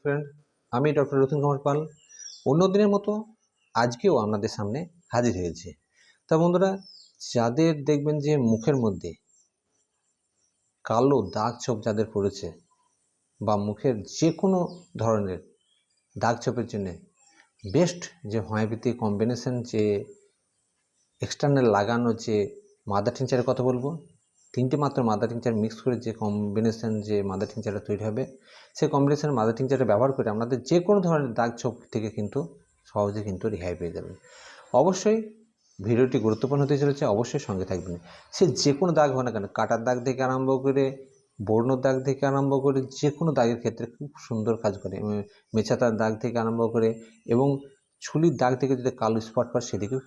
Friend আমি doctor Ratan Kumar Pal. অন্য দিনের মতো আজকেও আপনাদের সামনে হাজির হয়েছি। তা বন্ধুরা, যাদের দেখবেন যে মুখের মধ্যে কালো দাগ ছোপ যাদের পড়েছে বা মুখের যে কোনো ধরনের দাগ ছোপের জন্য বেস্ট যে হোমিওপ্যাথি কম্বিনেশন যে এক্সটার্নাল লাগানো যে মাদার টিংচারের কথা বলব তিনটে মাত্র মাদার টিংচার মিক্স করে যে কম্বিনেশন যে মাদার টিংচারটা তৈরি হবে সেই কম্বিনেশন মাদার টিংচারটা ব্যবহার করে আপনাদের যে কোনো ধরনের দাগ ছোপ থেকে কিন্তু সহজে কিন্তু রেহাই পেয়ে যাবেন। অবশ্যই ভিডিওটি গুরুত্বপূর্ণ হতে চলেছে, অবশ্যই সঙ্গে থাকবেন। সে যে কোনো দাগ হয় না কেন, কাটার দাগ থেকে আরম্ভ করে বর্ণ দাগ থেকে আরম্ভ করে, যে কোনো দাগের ক্ষেত্রে খুব সুন্দর কাজ করে মেছাতার দাগ থেকে আরম্ভ করে এবং ছুলির দাগ থেকে যদি কালো স্পট পায় সেদিকেও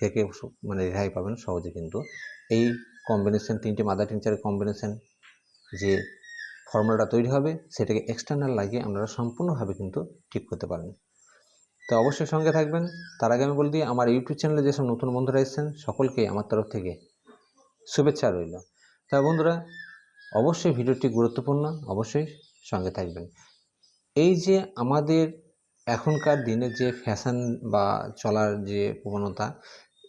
থেকে মানে রেহাই পাবেন সহজে কিন্তু। এই কম্বিনেশন তিনটি মাদার টিংচারের কম্বিনেশন যে ফর্মুলাটা তৈরি হবে, সেটাকে এক্সটার্নাল লাগিয়ে আপনারা সম্পূর্ণভাবে কিন্তু ঠিক করতে পারেন তো অবশ্যই সঙ্গে থাকবেন। তার আগে আমি বলে দিই, আমার ইউটিউব চ্যানেলে যেসব নতুন বন্ধুরা এসেছেন, সকলকে আমার তরফ থেকে শুভেচ্ছা রইল। তা বন্ধুরা, অবশ্যই ভিডিওটি গুরুত্বপূর্ণ, অবশ্যই সঙ্গে থাকবেন। এই যে আমাদের এখনকার দিনে যে ফ্যাশন বা চলার যে প্রবণতা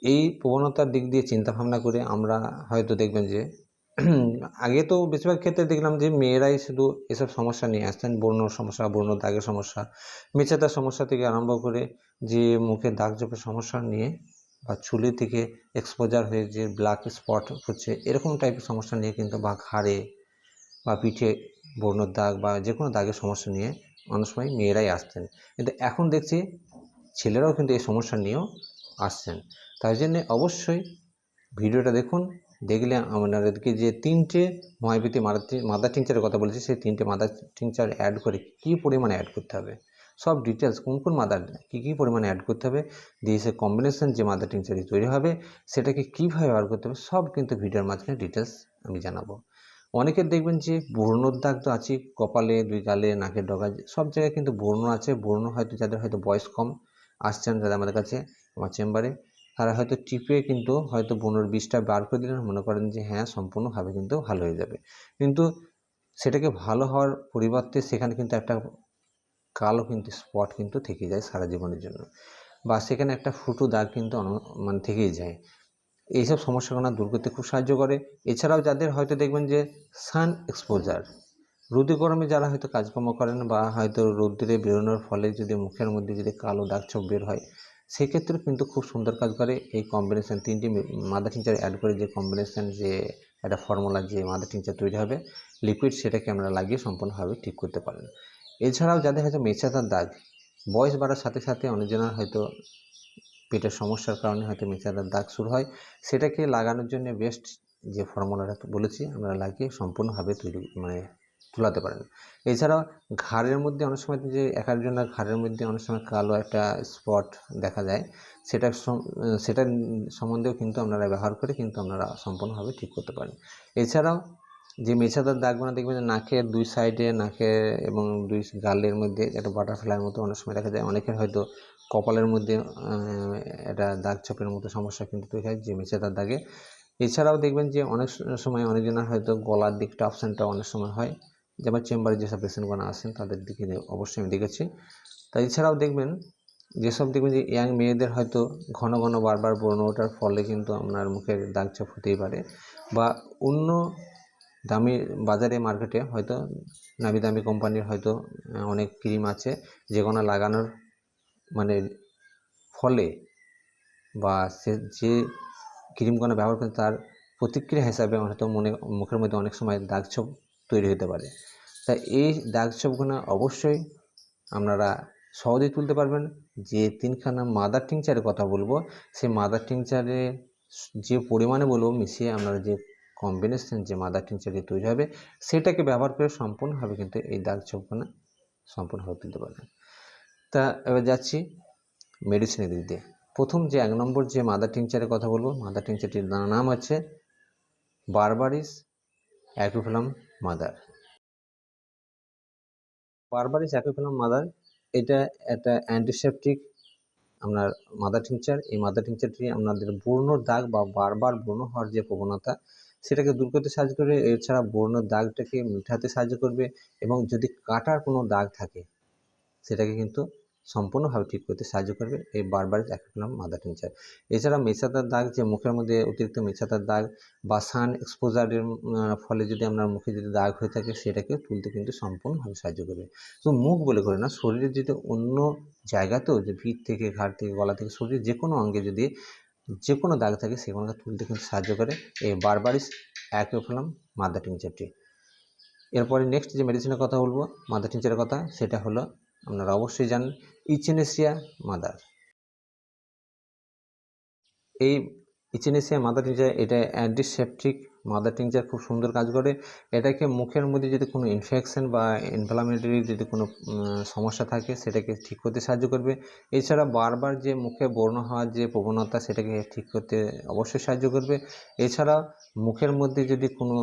এই প্রবণতার দিক দিয়ে চিন্তা ভাবনা করে আমরা হয়তো দেখবেন যে, আগে তো বেশিরভাগ ক্ষেত্রে দেখলাম যে মেয়েরাই শুধু এসব সমস্যা নিয়ে আসতেন বর্ণ সমস্যা বর্ণ দাগের সমস্যা মেচাদার সমস্যা থেকে আরম্ভ করে যে মুখে দাগ চোপের সমস্যা নিয়ে বা চুলি থেকে এক্সপোজার হয়ে যে ব্ল্যাক স্পট হচ্ছে, এরকম টাইপের সমস্যা নিয়ে কিন্তু বা ঘাড়ে বা পিঠে বর্ণর দাগ বা যে কোনো দাগের সমস্যা নিয়ে অনেক সময় মেয়েরাই আসতেন। কিন্তু এখন দেখছি ছেলেরাও কিন্তু এই সমস্যা নিয়েও আসছেন। তাই জন্যে অবশ্যই ভিডিওটা দেখুন। দেখলে আপনাদেরকে যে তিনটে হোমিওপ্যাথি মাদার টিংচারের কথা বলেছি, সেই তিনটে মাদার টিংচার অ্যাড করে কী পরিমাণে অ্যাড করতে হবে? সব ডিটেলস কোন কোন মাদার কী কী পরিমাণে অ্যাড করতে হবে? দিয়ে সে কম্বিনেশন যে মাদার টিংচারটি তৈরি হবে, সেটাকে কীভাবে ব্যবহার করতে হবে, সব কিন্তু ভিডিওর মাঝখানে ডিটেলস আমি জানাব। অনেকের দেখবেন যে বর্ণর দাগ তো আছে কপালে, দুই গালে, নাকের ডগা সব জায়গায় কিন্তু বর্ণ আছে। বর্ণ হয়তো যাদের হয়তো বয়স কম, আসছেন যাদের আমাদের কাছে। আমার চেম্বারে, তারা হয়তো টিপে কিন্তু হয়তো বর্ণর বিষটা বার করে দিলেন। মনে করেন যে হ্যাঁ সম্পূর্ণভাবে কিন্তু ভালো হয়ে যাবে। কিন্তু সেটাকে ভালো হওয়ার পরিবর্তে সেখানে কিন্তু একটা কালো কিন্তু স্পট কিন্তু থেকে যায় সারা জীবনের জন্য। বা সেখানে একটা ফুটো দাগ কিন্তু মানে থেকেই যায়। এইসব সমস্যাগুলো দূর করতে খুব সাহায্য করে। এছাড়াও যাদের হয়তো দেখবেন যে সান এক্সপোজার রোদে গরমে যারা হয়তো কাজকর্ম করেন বা হয়তো রোদ্দুরে বেরোনোর ফলে যদি মুখের মধ্যে যদি কালো দাগ ছোপ বের হয় সেক্ষেত্রে কিন্তু খুব সুন্দর কাজ করে এই কম্বিনেশান তিনটি মাদার টিংচার অ্যাড করে যে কম্বিনেশান যে একটা ফর্মুলা যে মাদার টিংচার তৈরি হবে লিকুইড সেটাকে আমরা লাগিয়ে সম্পূর্ণভাবে ঠিক করতে পারেন। এছাড়াও যাদের হয়তো মেচাদার দাগ, বয়স বাড়ার সাথে সাথে অনেকজনের হয়তো পেটের সমস্যার কারণে হয়তো মেচাদার দাগ শুরু হয়, সেটাকে লাগানোর জন্য বেস্ট যে ফর্মুলাটা বলেছি, আমরা লাগিয়ে সম্পূর্ণভাবে তৈরি মানে তুলাতে পারেন। এছাড়াও ঘাড়ের মধ্যে অনেক সময় যে এক একজনের ঘাড়ের মধ্যে অনেক সময় কালো একটা স্পট দেখা যায়, সেটা সেটার সম্বন্ধেও কিন্তু আপনারা ব্যবহার করে কিন্তু আপনারা সম্পূর্ণভাবে ঠিক করতে পারেন। এছাড়াও যে মেছাদার দাগগুলো দেখবেন নাকের দুই সাইডে নাকের এবং দুই গালের মধ্যে একটা বাটারফ্লাইয়ের মতো অনেক সময় দেখা যায়। অনেকের হয়তো কপালের মধ্যে একটা দাগ ছোপের মতো সমস্যা কিন্তু তৈরি হয় যে মেছাদার দাগে। এছাড়াও দেখবেন যে অনেক সময় অনেকজনের হয়তো গলার দিকটা অপশানটা অনেক সময় হয়। যেমন চেম্বারে যেসব পেশেন্টগুলো আসেন তাদের দিকে অবশ্যই আমি দেখেছি। তা এছাড়াও দেখবেন, যেসব দেখবেন যে ইয়াং মেয়েদের হয়তো ঘন ঘন বারবার বর্ণ ওঠার ফলে কিন্তু আপনার মুখের দাগ ছোপ হতেই পারে বা অন্য দামি বাজারে মার্কেটে হয়তো নামি দামি কোম্পানির হয়তো অনেক ক্রিম আছে যেগুলো লাগানোর মানে ফলে বা সে যে ক্রিমগুলো ব্যবহার করে তার প্রতিক্রিয়া হিসাবে হয়তো মনে, মুখের মধ্যে অনেক সময় দাগ ছোপ তৈরি হতে পারে। তাই এই দাগ ছোপগুলো অবশ্যই আপনারা সহজেই তুলতে পারবেন। যে তিনখানা মাদার টিংচারের কথা বলব, সেই মাদার টিংচারে যে পরিমাণে বলব মিশিয়ে আপনারা যে কম্বিনেশন যে মাদার টিংচারটি তৈরি হবে, সেটাকে ব্যবহার করে সম্পূর্ণভাবে কিন্তু এই দাগ ছোপখানা সম্পূর্ণভাবে তুলতে পারবেন। তা এবার যাচ্ছি মেডিসিনের দিক দিয়ে। প্রথম যে এক নম্বর যে মাদার টিংচারের কথা বলব, মাদার টিংচারটির নাম হচ্ছে বারবারিস অ্যাকুফিলাম মাদার বারবারই বারবারিস অ্যাকুফিলাম মাদার এটা একটা অ্যান্টিসেপটিক আপনার মাদার টিংচার এই মাদার টিংচারটি আপনাদের বর্ণ দাগ বা বারবার বর্ণ হওয়ার যে প্রবণতা, সেটাকে দূর করতে সাহায্য করবে এছাড়া বর্ণ দাগটাকে মিঠাতে সাহায্য করবে এবং যদি কাটার কোনো দাগ থাকে, সেটাকে কিন্তু সম্পূর্ণভাবে ঠিক করতে সাহায্য করবে। এই বারবার অ্যাকুপ্লাম মাদার টিংচার এছাড়া মেছাদার দাগ, যে মুখের মধ্যে অতিরিক্ত মেছাদার দাগ বা সান এক্সপোজারের ফলে যদি আপনার মুখে যদি দাগ হয়ে থাকে, সেটাকে তুলতে কিন্তু সম্পূর্ণভাবে সাহায্য করবে। তো মুখ বলে করে না, শরীরের যদি অন্য জায়গাতেও, যে ভিড় থেকে, ঘাড় থেকে, গলা থেকে, শরীরের যে কোনো অঙ্গে যদি যে কোনো দাগ থাকে সেগুলোকে তুলতে কিন্তু সাহায্য করে। এই বারবারিস অ্যাকুপ্লাম মাদার টিংচারটি এরপরে নেক্সট যে মেডিসিনের কথা বলব, মাদার টিংচারের কথা, সেটা হলো, আপনারা অবশ্যই জানেন ইচেনেসিয়া মাদার এই ইচেনেসিয়া মাদার টিংচার এটা অ্যান্টিসেপটিক মাদার টিংচার খুব সুন্দর কাজ করে। এটাকে মুখের মধ্যে যদি কোনো ইনফেকশন বা ইনফ্লামেটরি যদি কোনো সমস্যা থাকে, সেটাকে ঠিক করতে সাহায্য করবে। এছাড়া বারবার যে মুখে ব্রণ হওয়ার যে প্রবণতা, সেটাকে ঠিক করতে অবশ্যই সাহায্য করবে। এছাড়া মুখের মধ্যে যদি কোনো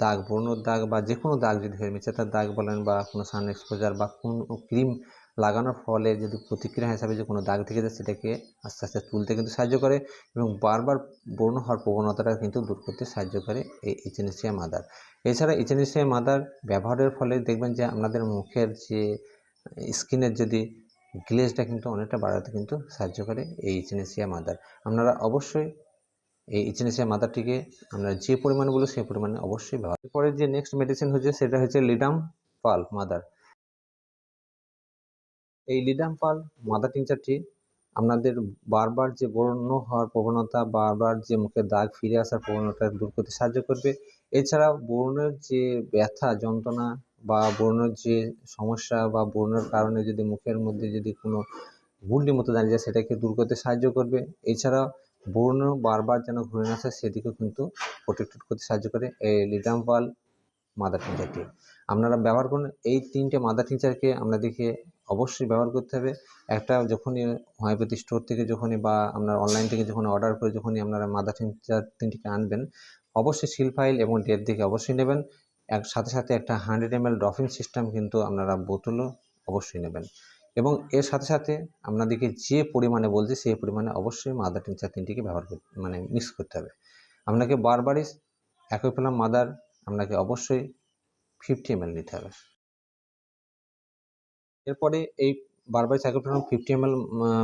দাগ ব্রণর দাগ বা যে কোনো দাগ যদি হয় মেচাতার দাগ বলেন বা কোনো সান এক্সপোজার বা কোনো ক্রিম লাগানোর ফলে যদি প্রতিক্রিয়া হিসাবে যে কোনো দাগ থেকে যায়, সেটাকে আস্তে আস্তে তুলতে কিন্তু সাহায্য করে এবং বারবার ব্রণ হওয়ার প্রবণতাটা কিন্তু দূর করতে সাহায্য করে এই ইচেনেসিয়া মাদার এছাড়া ইচেনেসিয়া মাদার ব্যবহারের ফলে দেখবেন যে আপনাদের মুখের যে স্কিনের যদি গ্লেজটা কিন্তু অনেকটা বাড়াতে কিন্তু সাহায্য করে এই ইচেনেসিয়া মাদার আপনারা অবশ্যই এই ইচেনেসিয়া মাদারটিকে আপনারা যে পরিমাণে বলো, সেই পরিমাণে অবশ্যই ব্যবহার এরপরে যে নেক্সট মেডিসিন হচ্ছে, সেটা হচ্ছে লিডাম পাল মাদার এই লিডাম পাল মাদার টিংচারটি আপনাদের বারবার যে বর্ণ হওয়ার প্রবণতা, বারবার যে মুখে দাগ ফিরে আসার প্রবণতা দূর করতে সাহায্য করবে। এছাড়া বর্ণের যে ব্যথা, যন্ত্রণা বা বর্ণের যে সমস্যা বা বর্ণের কারণে যদি মুখের মধ্যে যদি কোনো গুন্ডি মতো দাঁড়িয়ে যায়, সেটাকে দূর করতে সাহায্য করবে। এছাড়া বর্ণ বারবার যেন ঘুরে না আসে, সেদিকেও কিন্তু প্রোটেক্টেড করতে সাহায্য করে এই লিডাম পাল মাদার টিংচারটি আপনারা ব্যবহার করুন, এই তিনটে মাদার টিংচারকে আপনাদেরকে অবশ্যই ব্যবহার করতে হবে। একটা যখনই হোমিওপ্যাথি স্টোর থেকে যখনই বা আপনার অনলাইন থেকে যখন অর্ডার করে যখনই আপনারা মাদার টিংচার তিনটিকে আনবেন, অবশ্যই সিল ফাইল এবং ডেট দিকে অবশ্যই নেবেন। এক, সাথে সাথে একটা hundred M L dropping system কিন্তু আপনারা বোতলও অবশ্যই নেবেন। এবং এর সাথে সাথে আপনাদেরকে যে পরিমাণে বলছি সেই পরিমাণে অবশ্যই মাদার টিংচার তিনটিকে ব্যবহার মানে মিক্স করতে হবে। আপনাকে বারবারই একই পেলাম মাদার আপনাকে অবশ্যই ফিফটি এম নিতে হবে। এরপরে এই বারবার cycle fifty M L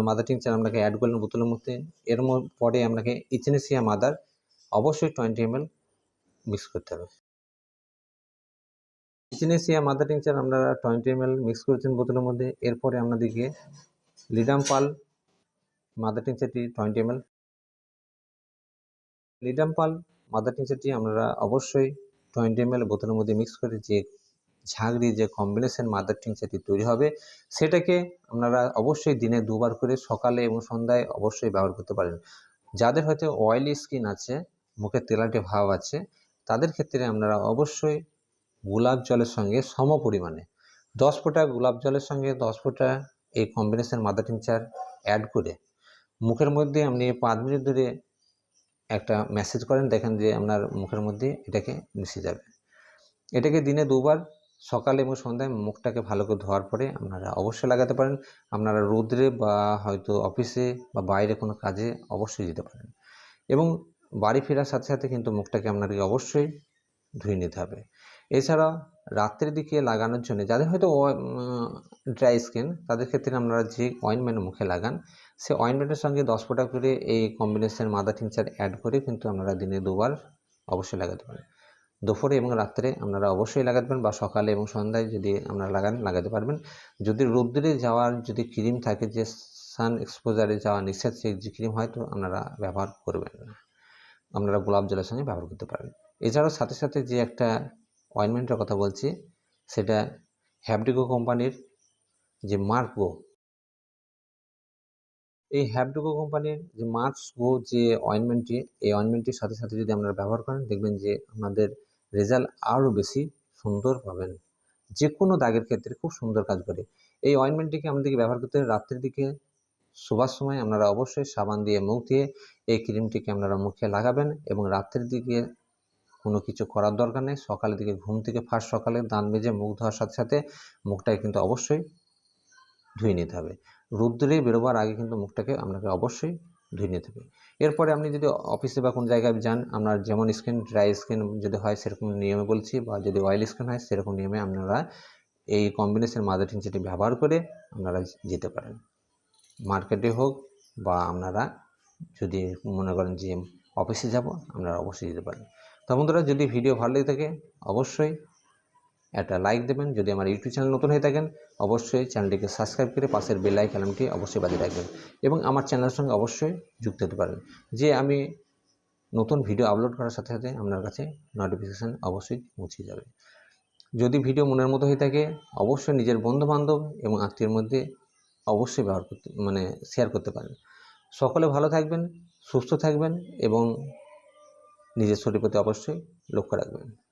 mother tincture আপনাকে অ্যাড করলেন বোতলের মধ্যে। এর পরে আপনাকে ইচেনেসিয়া মাদার অবশ্যই টোয়েন্টি এম এল মিক্স করতে হবে। ইচেনেসিয়া মাদার টিংচার আপনারা টোয়েন্টি এম এল মিক্স করেছেন বোতলের মধ্যে। এরপরে আপনাদেরকে ledum pal mother টিংচারটি twenty M L ledum pal mother টিংচারটি আপনারা অবশ্যই টোয়েন্টি এম এল বোতলের মধ্যে মিক্স করে যে ঝাঁকড়ি যে কম্বিনেশন মাদার টিং সেটি তৈরি হবে, সেটাকে আপনারা অবশ্যই দিনে দুবার করে সকালে এবং সন্ধ্যায় অবশ্যই ব্যবহার করতে পারেন। যাদের হয়তো অয়েলি স্কিন আছে, মুখে তেলাটে ভাব আছে, তাদের ক্ষেত্রে আপনারা অবশ্যই গোলাপ জলের সঙ্গে সম পরিমাণে দশ ফোঁটা গোলাপ জলের সঙ্গে দশ ফোঁটা এই কম্বিনেশন মাদার টিংচার অ্যাড করে মুখের মধ্যে আপনি পাঁচ মিনিট ধরে একটা মেসেজ করেন, দেখেন যে আপনার মুখের মধ্যে এটাকে মিশে যাবে। এটাকে দিনে দুবার সকালে এবং সন্ধ্যায় মুখটাকে ভালো করে ধোয়ার পরে আপনারা অবশ্যই লাগাতে পারেন। আপনারা রোদ্রে বা হয়তো অফিসে বা বাইরে কোনো কাজে অবশ্যই যেতে পারেন। এবং বাড়ি ফেরার সাথে সাথে কিন্তু মুখটাকে আপনাদেরকে অবশ্যই ধুয়ে নিতে হবে। এছাড়া রাত্রের দিকে লাগানোর জন্য যাদের হয়তো ড্রাই স্কিন তাদের ক্ষেত্রে আপনারা যে অয়েনমেন্ট মুখে লাগান, সে অয়েনমেন্টের সঙ্গে দশ ফোঁটা করে এই কম্বিনেশন মাদার টিংচার অ্যাড করে কিন্তু আপনারা দিনে দুবার অবশ্যই লাগাতে পারেন। দুপুরে এবং রাত্রে আপনারা অবশ্যই লাগাতে পারেন বা সকালে এবং সন্ধ্যায় যদি আপনারা লাগান, লাগাতে পারবেন। যদি রোদ্দুরে যাওয়ার যদি ক্রিম থাকে যে সান এক্সপোজারে যাওয়া নিষেধ, সেই যে ক্রিম হয় তো আপনারা ব্যবহার করবেন না। আপনারা গোলাপ জলের সঙ্গে ব্যবহার করতে পারেন। এছাড়াও সাথে সাথে যে একটা অয়েনমেন্টের কথা বলছি, সেটা হ্যাবডিকো কোম্পানির যে মার্ক গো এই হ্যাবডিকো কোম্পানির যে মার্কস গো যে অয়েনমেন্টটি, এই অয়েনমেন্টটির সাথে সাথে যদি আপনারা ব্যবহার করেন, দেখবেন যে আপনাদের রেজাল্ট আরও বেশি সুন্দর পাবেন। যে কোনো দাগের ক্ষেত্রে খুব সুন্দর কাজ করে। এই অয়েনমেন্টটিকে আমাদেরকে ব্যবহার করতে রাত্রের দিকে শোবার সময় আপনারা অবশ্যই সাবান দিয়ে মুখ দিয়ে এই ক্রিমটিকে আপনারা মুখে লাগাবেন এবং রাত্রের দিকে কোনো কিছু করার দরকার নেই। সকালের দিকে ঘুম থেকে ফার্স্ট সকালে দাঁত মেজে মুখ ধোয়ার সাথে সাথে মুখটাকে কিন্তু অবশ্যই ধুয়ে নিতে হবে। রোদ্দুরে বেরোবার আগে কিন্তু মুখটাকে আপনাকে অবশ্যই ধুয়ে নিতে হবে। এরপরে আপনি যদি অফিসে বা কোনো জায়গায় যান, আপনার যেমন স্কিন ড্রাই স্কিন যদি হয়, সেরকম নিয়মে বলছি, বা যদি অয়েল স্কিন হয়, সেরকম নিয়মে আপনারা এই কম্বিনেশন মাদার টিনচারটি ব্যবহার করে আপনারা যেতে পারেন। মার্কেটে হোক, বা আপনারা যদি মনে করেন যে অফিসে যাব, আপনারা অবশ্যই যেতে পারেন। তো বন্ধুরা, যদি ভিডিও ভালো লেগে থাকে, অবশ্যই একটা লাইক দেবেন। যদি আমার ইউটিউব চ্যানেল নতুন হয়ে থাকেন, অবশ্যই চ্যানেলটিকে সাবস্ক্রাইব করে পাশের বেল আইকনটি অবশ্যই বাজিয়ে রাখবেন এবং আমার চ্যানেলের সঙ্গে অবশ্যই যুক্ত হতে পারেন। যে আমি নতুন ভিডিও আপলোড করার সাথে সাথে আপনার কাছে নোটিফিকেশান অবশ্যই পৌঁছে যাবে। যদি ভিডিও মনের মতো হয়ে থাকে, অবশ্যই নিজের বন্ধু বান্ধব এবং আত্মীয়ের মধ্যে অবশ্যই ব্যবহার করতে মানে শেয়ার করতে পারেন। সকলে ভালো থাকবেন, সুস্থ থাকবেন এবং নিজের শরীর প্রতি অবশ্যই লক্ষ্য রাখবেন।